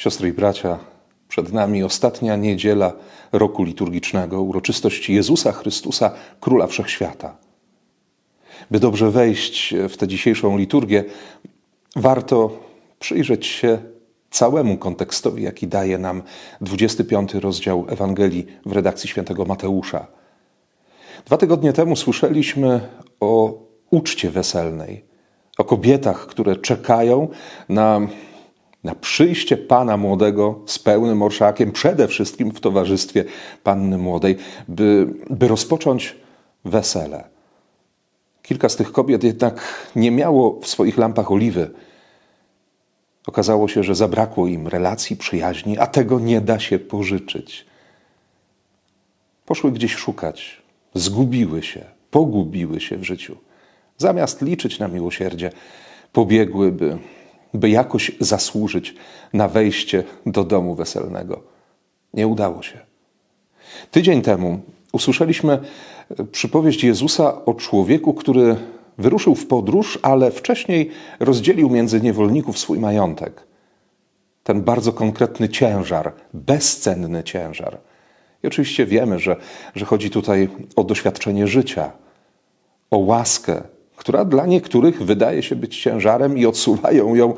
Siostry i bracia, przed nami ostatnia niedziela roku liturgicznego, uroczystość Jezusa Chrystusa, Króla Wszechświata. By dobrze wejść w tę dzisiejszą liturgię, warto przyjrzeć się całemu kontekstowi, jaki daje nam 25 rozdział Ewangelii w redakcji świętego Mateusza. Dwa tygodnie temu słyszeliśmy o uczcie weselnej, o kobietach, które czekają na na przyjście Pana młodego z pełnym orszakiem, przede wszystkim w towarzystwie Panny młodej, by, by rozpocząć wesele. Kilka z tych kobiet jednak nie miało w swoich lampach oliwy. Okazało się, że zabrakło im relacji, przyjaźni, a tego nie da się pożyczyć. Poszły gdzieś szukać, zgubiły się, pogubiły się w życiu. Zamiast liczyć na miłosierdzie, pobiegły, by jakoś zasłużyć na wejście do domu weselnego. Nie udało się. Tydzień temu usłyszeliśmy przypowieść Jezusa o człowieku, który wyruszył w podróż, ale wcześniej rozdzielił między niewolników swój majątek. Ten bardzo konkretny ciężar, bezcenny ciężar. I oczywiście wiemy, że, że chodzi tutaj o doświadczenie życia, o łaskę, która dla niektórych wydaje się być ciężarem i odsuwają ją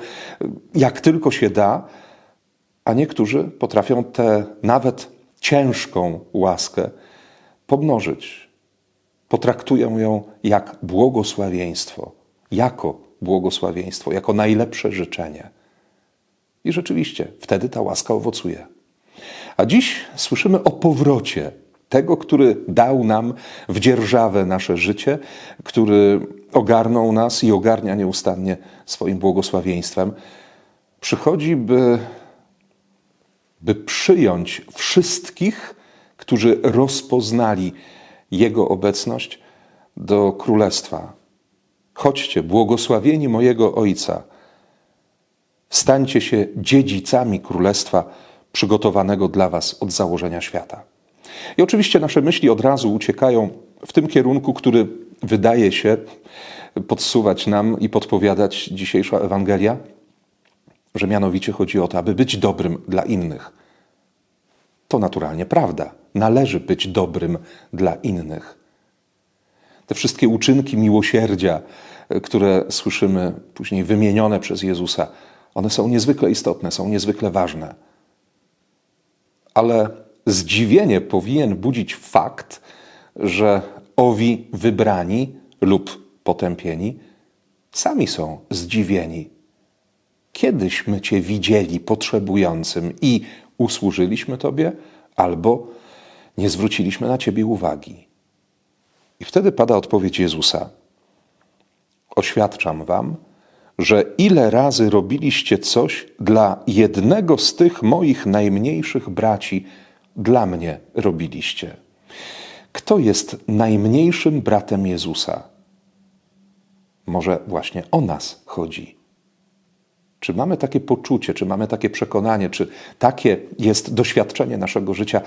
jak tylko się da, a niektórzy potrafią tę nawet ciężką łaskę pomnożyć. Potraktują ją jak błogosławieństwo, jako błogosławieństwo, jako najlepsze życzenie. I rzeczywiście wtedy ta łaska owocuje. A dziś słyszymy o powrocie tego, który dał nam w dzierżawę nasze życie, który ogarnął nas i ogarnia nieustannie swoim błogosławieństwem, przychodzi, by, by przyjąć wszystkich, którzy rozpoznali Jego obecność do królestwa. Chodźcie, błogosławieni mojego Ojca, stańcie się dziedzicami królestwa przygotowanego dla Was od założenia świata. I oczywiście nasze myśli od razu uciekają w tym kierunku, który wydaje się podsuwać nam i podpowiadać dzisiejsza Ewangelia, że mianowicie chodzi o to, aby być dobrym dla innych. To naturalnie prawda. Należy być dobrym dla innych. Te wszystkie uczynki miłosierdzia, które słyszymy później wymienione przez Jezusa, one są niezwykle istotne, są niezwykle ważne. Ale zdziwienie powinien budzić fakt, że owi wybrani lub potępieni sami są zdziwieni. Kiedyśmy Cię widzieli potrzebującym i usłużyliśmy Tobie, albo nie zwróciliśmy na Ciebie uwagi. I wtedy pada odpowiedź Jezusa. Oświadczam Wam, że ile razy robiliście coś dla jednego z tych moich najmniejszych braci, dla mnie robiliście. Kto jest najmniejszym bratem Jezusa? Może właśnie o nas chodzi. Czy mamy takie poczucie, czy mamy takie przekonanie, czy takie jest doświadczenie naszego życia,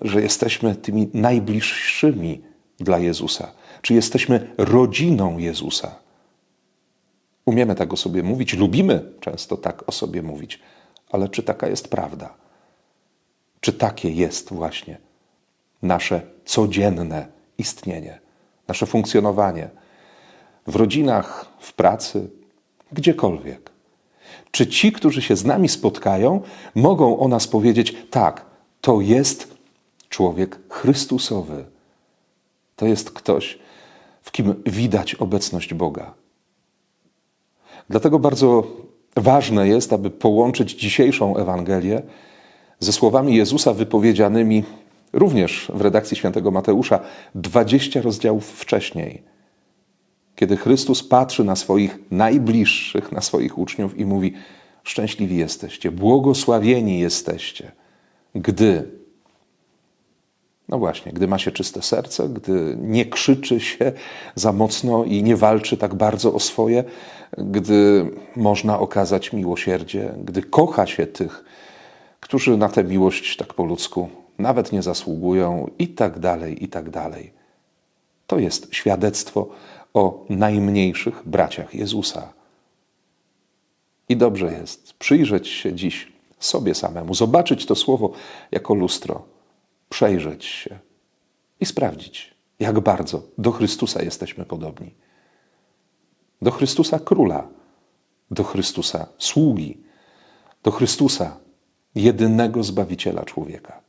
że jesteśmy tymi najbliższymi dla Jezusa? Czy jesteśmy rodziną Jezusa? Umiemy tak o sobie mówić, lubimy często tak o sobie mówić, ale czy taka jest prawda? Czy takie jest właśnie nasze codzienne istnienie, nasze funkcjonowanie w rodzinach, w pracy, gdziekolwiek? Czy ci, którzy się z nami spotkają, mogą o nas powiedzieć: tak, to jest człowiek Chrystusowy, to jest ktoś, w kim widać obecność Boga? Dlatego bardzo ważne jest, aby połączyć dzisiejszą Ewangelię ze słowami Jezusa wypowiedzianymi również w redakcji świętego Mateusza 20 rozdziałów wcześniej, kiedy Chrystus patrzy na swoich najbliższych, na swoich uczniów i mówi: Szczęśliwi jesteście, błogosławieni jesteście, gdy, no właśnie, gdy ma się czyste serce, gdy nie krzyczy się za mocno i nie walczy tak bardzo o swoje, gdy można okazać miłosierdzie, gdy kocha się tych, którzy na tę miłość tak po ludzku nawet nie zasługują, i tak dalej, i tak dalej. To jest świadectwo o najmniejszych braciach Jezusa. I dobrze jest przyjrzeć się dziś sobie samemu, zobaczyć to słowo jako lustro, przejrzeć się i sprawdzić, jak bardzo do Chrystusa jesteśmy podobni. Do Chrystusa króla, do Chrystusa sługi, do Chrystusa jedynego Zbawiciela człowieka.